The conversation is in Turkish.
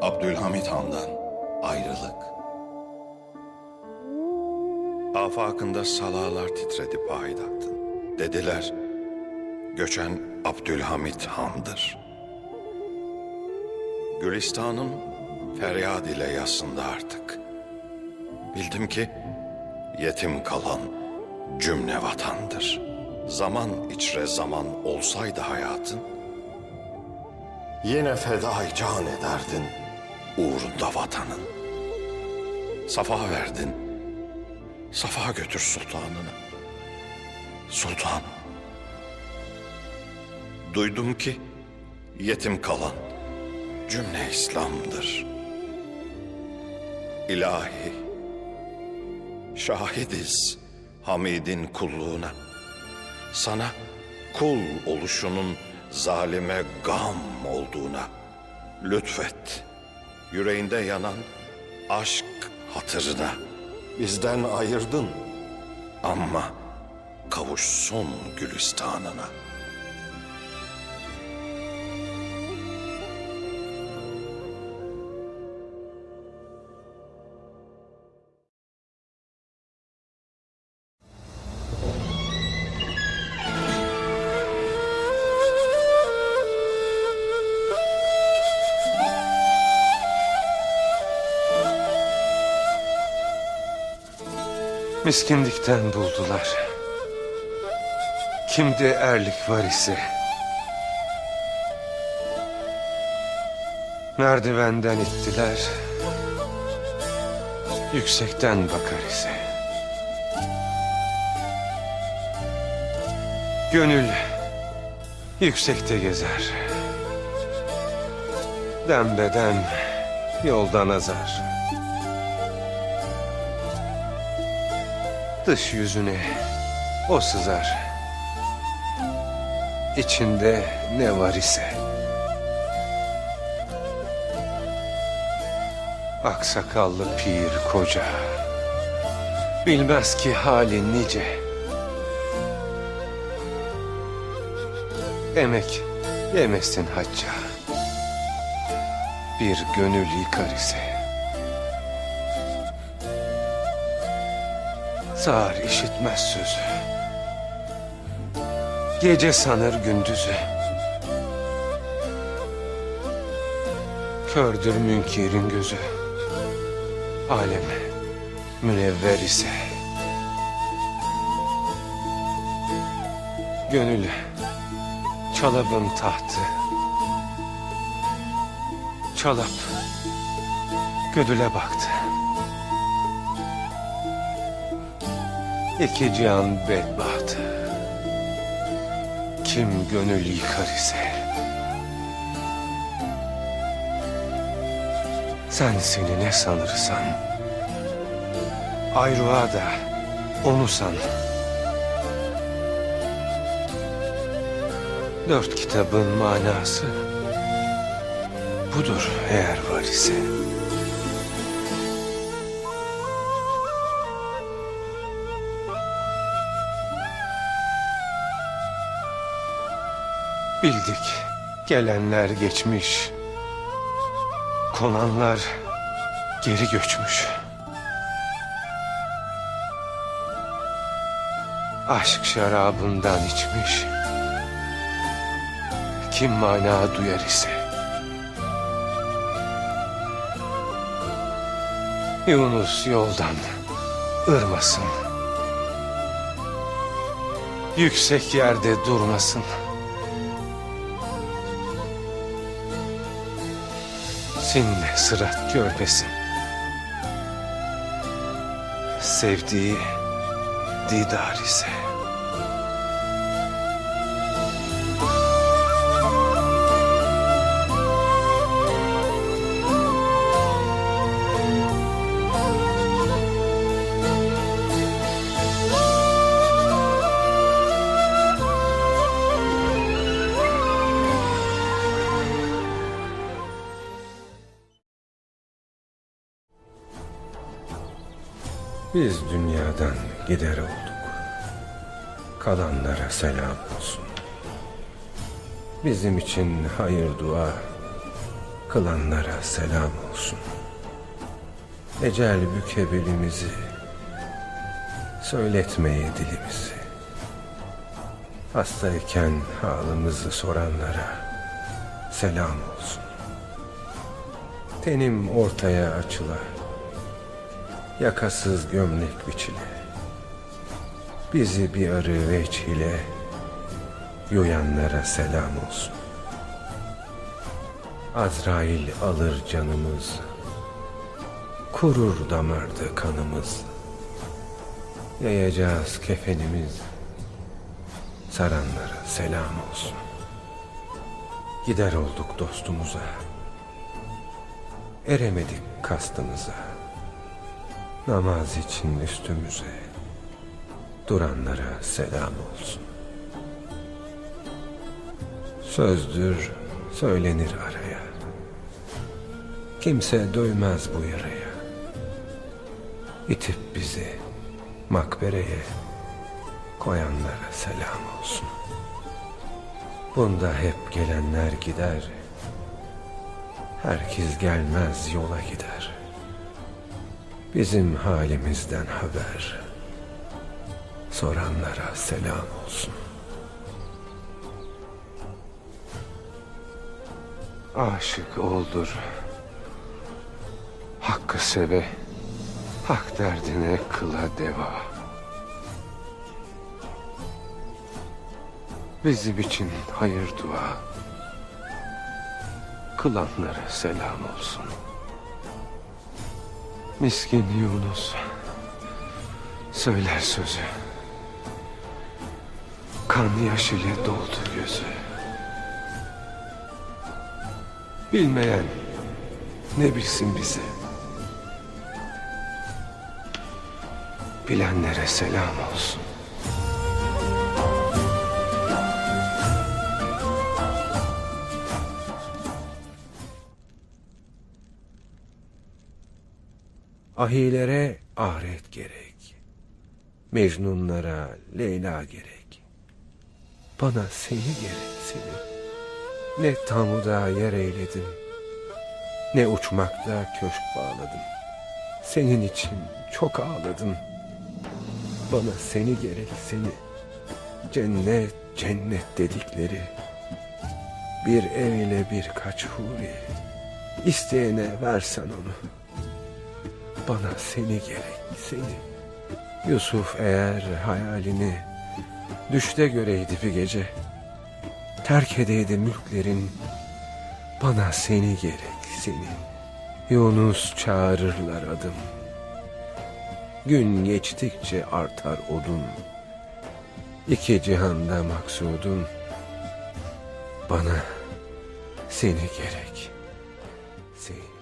Abdülhamit Han'dan ayrılık. Afakında salalar titredi payitahtın. Dediler, göçen Abdülhamit Han'dır. Gülistan'ım feryad ile yasında artık. Bildim ki yetim kalan cümle vatandır. Zaman içre zaman olsaydı hayatın, Yine fedai can ederdin uğrunda vatanın. Safa verdin, safa götür sultanını. Sultan, duydum ki yetim kalan cümle İslam'dır. İlahi, şahidiz Hamid'in kulluğuna. Sana kul oluşunun zalime gam olduğuna lütfet. Yüreğinde yanan aşk hatırına bizden ayırdın ama kavuşsun gülistanına. Miskindikten buldular. Kimde erlik var ise. Merdivenden ittiler. Yüksekten bakar ise. Gönül yüksekte gezer. Dembedem yoldan azar. Dış yüzüne o sızar. İçinde ne var ise. Aksakallı pir koca. Bilmez ki halin nice. Emek yemesin hacca. Bir gönül yıkar ise. Sağır işitmez sözü. Gece sanır gündüzü. Kördür münkerin gözü. Aleme münevver ise. Gönül çalabın tahtı. Çalap gödüle baktı. İki cihan bedbahtı. Kim gönül yıkar ise. Sen seni ne sanırsan. Ayrığa da onu san. Dört kitabın manası budur eğer var ise. Bildik gelenler geçmiş. Konanlar geri göçmüş. Aşk şarabından içmiş. Kim mana duyar ise. Yunus yoldan ırmasın. Yüksek yerde durmasın. Seninle sırat görmesin. Sevdiği didar ise. Biz dünyadan gider olduk. Kalanlara selam olsun. Bizim için hayır dua, kılanlara selam olsun. Ecel büke belimizi, söyletmeye dilimizi. Hastayken halımızı soranlara selam olsun. Tenim ortaya açıla, yakasız gömlek biçile. Bizi bir arı veç ile yuyanlara selam olsun. Azrail alır canımız, kurur damarda kanımız. Yayacağız kefenimiz, saranlara selam olsun. Gider olduk dostumuza, eremedik kastımıza. Namaz için üstümüze, duranlara selam olsun. Sözdür söylenir araya. Kimse doymaz bu yaraya. İtip bizi makbereye koyanlara selam olsun. Bunda hep gelenler gider. Herkes gelmez yola gider. Bizim halimizden haber. Soranlara selam olsun. Aşık oldur. Hakkı seve. Hak derdine kıla deva. Bizim için hayır dua. Kılanlara selam olsun. Miskin Yunus söyler sözü. Kan yaş doldu gözü. Bilmeyen ne bilsin bizi. Bilenlere selam olsun. Ahilere ahiret gerek. Mecnunlara Leyla gerek. Bana seni gerek seni. Ne tamuda yer eyledim. Ne uçmakta köşk bağladım. Senin için çok ağladım. Bana seni gerek seni. Cennet cennet dedikleri. Bir ev ile birkaç huri. İsteyene versen onu. Bana seni gerek seni. Yusuf eğer hayalini düşte göreydi bir gece. Terk edeydi mülklerin bana seni gerek seni. Yunus çağırırlar adım. Gün geçtikçe artar odun. İki cihanda maksudum. Bana seni gerek. Seni.